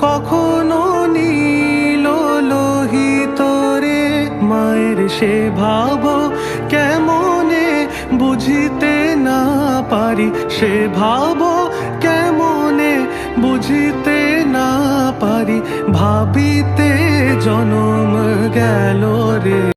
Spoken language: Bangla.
কখনো নীল লোহিত রে, মায়ের সে ভাব কেমনে বুঝিতে না পারি? সে ভাব কেমনে বুঝিতে না পারি? ভাবিতে জনম গেল রে।